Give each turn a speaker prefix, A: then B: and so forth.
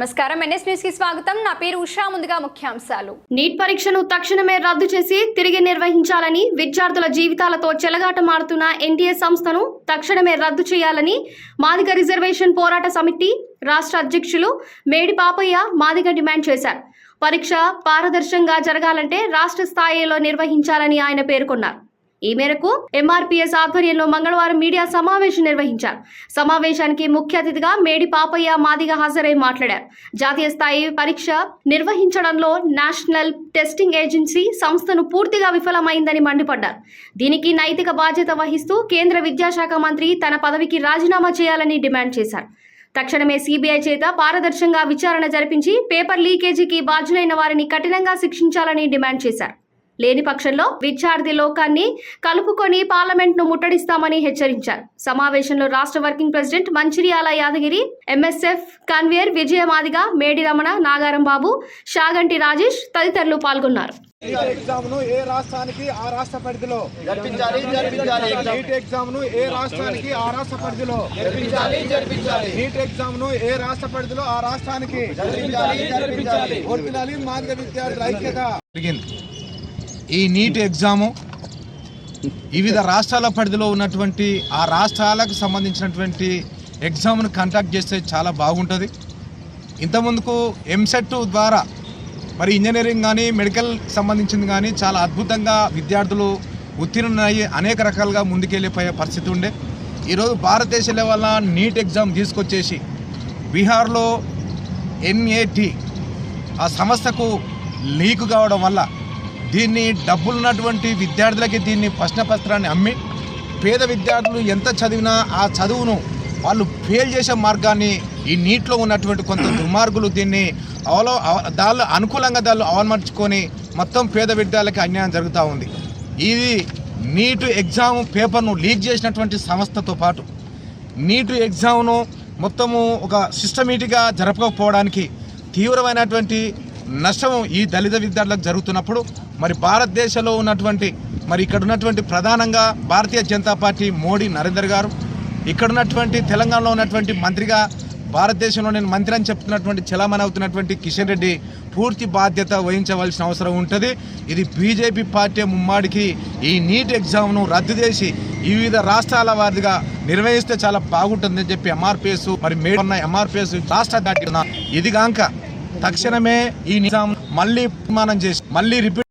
A: నమస్కారం. ఎన్ఎస్ న్యూస్కి స్వాగతం. నా పేరు ఉషా. ముందుగా ముఖ్యాంశాలు.
B: నీట్ పరీక్షను తక్షణమే రద్దు చేసి తిరిగి నిర్వహించాలని విద్యార్థుల జీవితాలతో చెలగాట మారుతున్న ఎన్టీఏ సంస్థను తక్షణమే రద్దు చేయాలని మాదిగ రిజర్వేషన్ పోరాట సమితి రాష్ట్ర అధ్యక్షులు మేడి పాపయ్య మాదిగ డిమాండ్ చేశారు. పరీక్ష పారదర్శకంగా జరగాలంటే రాష్ట్ర స్థాయిలో నిర్వహించాలని ఆయన పేర్కొన్నారు. ఈ మేరకు ఎంఆర్పీఎస్ ఆధ్వర్యంలో మంగళవారం మీడియా సమావేశం నిర్వహించారు. సమావేశానికి ముఖ్య అతిథిగా మేడి పాపయ్య మాదిగ హాజరై మాట్లాడారు. జాతీయ స్థాయి పరీక్ష నిర్వహించడంలో నేషనల్ టెస్టింగ్ ఏజెన్సీ సంస్థను పూర్తిగా విఫలమైందని మండిపడ్డారు. దీనికి నైతిక బాధ్యత వహిస్తూ కేంద్ర విద్యాశాఖ మంత్రి తన పదవికి రాజీనామా చేయాలని డిమాండ్ చేశారు. తక్షణమే సిబిఐ చేత పారదర్శకంగా విచారణ జరిపించి పేపర్ లీకేజీకి బాధ్యులైన వారిని కఠినంగా శిక్షించాలని డిమాండ్ చేశారు. లేని పక్షంలో విద్యార్థి లోకాన్ని కలుపుకొని పార్లమెంట్ను ముట్టడిస్తామని హెచ్చరించారు. సమావేశంలో రాష్ట్ర working president Mancherial Yadagiri MSF convener Vijaya Madiga Medi Ramana Nagaram బాబు షాగంటి రాజేష్ తదితరులు పాల్గొన్నారు.
C: నీట్ ఎగ్జామ్ను ఏ రాష్ట్రానికి ఆ రాష్ట్ర పరిధిలో?
D: జరిపించాలి జరిపించాలి ఎగ్జామ్
C: నీట్ ఎగ్జామ్ను ఏ రాష్ట్రానికి ఆ రాష్ట్ర పరిధిలో?
D: జరిపించాలి జరిపించాలి.
C: నీట్ ఎగ్జామ్ను ఏ రాష్ట్ర పరిధిలో ఆ రాష్ట్రానికి?
D: జరిపించాలి జరిపించాలి.
C: వర్తిల్లాలి మాదిగ విద్యార్థుల ఐక్యత. జరిగింది. ఈ నీట్ ఎగ్జాము వివిధ రాష్ట్రాల పరిధిలో ఉన్నటువంటి ఆ రాష్ట్రాలకు సంబంధించినటువంటి ఎగ్జామ్ను కండక్ట్ చేస్తే చాలా బాగుంటుంది. ఇంతకుముందుకు ఎంసెట్ ద్వారా మరి ఇంజనీరింగ్ కానీ మెడికల్ సంబంధించింది కానీ చాలా అద్భుతంగా విద్యార్థులు ఉత్తీర్ణయ్యి అనేక రకాలుగా ముందుకెళ్ళిపోయే పరిస్థితి ఉండే. ఈరోజు భారతదేశ లెవెల్ నీట్ ఎగ్జామ్ తీసుకొచ్చేసి బీహార్లో ఎన్ఏటి ఆ సంస్థకు లీక్ కావడం వల్ల దీన్ని డబ్బులున్నటువంటి విద్యార్థులకి దీన్ని ప్రశ్నపత్రాన్ని అమ్మి పేద విద్యార్థులు ఎంత చదివినా ఆ చదువును వాళ్ళు ఫెయిల్ చేసే మార్గాన్ని ఈ నీటిలో ఉన్నటువంటి కొంత దుర్మార్గులు దీన్ని అవలో దాళ్ళు అనుకూలంగా దాళ్ళు అవమర్చుకొని మొత్తం పేద విద్యార్థులకి అన్యాయం జరుగుతూ ఉంది. ఇది నీటు ఎగ్జామ్ పేపర్ను లీక్ చేసినటువంటి సంస్థతో పాటు నీటు ఎగ్జామ్ను మొత్తము ఒక సిస్టమేటిక్గా జరపకపోవడానికి తీవ్రమైనటువంటి నష్టం ఈ దళిత విద్యార్థులకు జరుగుతున్నప్పుడు మరి భారతదేశంలో ఉన్నటువంటి మరి ఇక్కడ ఉన్నటువంటి ప్రధానంగా భారతీయ జనతా పార్టీ మోడీ నరేందర్ గారు ఇక్కడ ఉన్నటువంటి తెలంగాణలో ఉన్నటువంటి మంత్రిగా భారతదేశంలో నేను మంత్రి అని చెప్తున్నటువంటి చలామణి అవుతున్నటువంటి కిషన్ రెడ్డి పూర్తి బాధ్యత వహించవలసిన అవసరం ఉంటుంది. ఇది బీజేపీ పార్టీ ముమ్మాడికి ఈ నీట్ ఎగ్జామ్ను రద్దు చేసి వివిధ రాష్ట్రాల వారిగా నిర్వహిస్తే చాలా బాగుంటుందని చెప్పి ఎంఆర్పిఎస్ మరి మేడ ఉన్న ఎంఆర్పిఎస్ రాష్ట్ర దాటి ఇది కాక తక్షణమే ఈ నిజాం మళ్ళీ నిర్మాణం చేసి మళ్ళీ రిపీట్